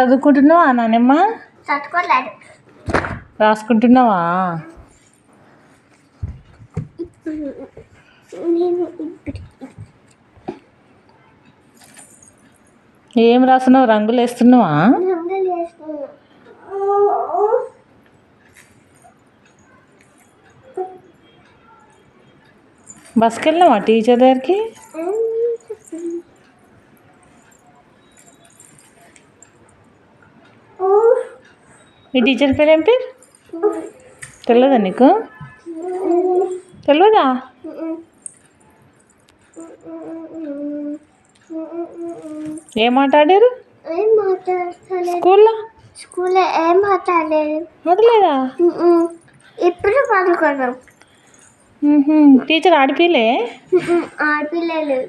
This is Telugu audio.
చదువుకుంటున్నావా నానమ్మ? చదువుకోలేదు. రాసుకుంటున్నావా? ఏం రాస్తున్నావు రంగులు వేస్తున్నావా? రంగులు వేస్తున్నా బస్కి వెళ్ళినావా టీచర్ దగ్గరికి? మీ టీచర్ పేరు ఏం పేరు? తెలియదా నీకు? తెలియదా ఏం మాట్లాడారు? స్కూల్లో? స్కూల్లో ఏం మాట్లాడలేదు. వదలేదా? ఇప్పుడు పడుకున్నాం. టీచర్ ఆడిపిలే? ఆడపిల్లలు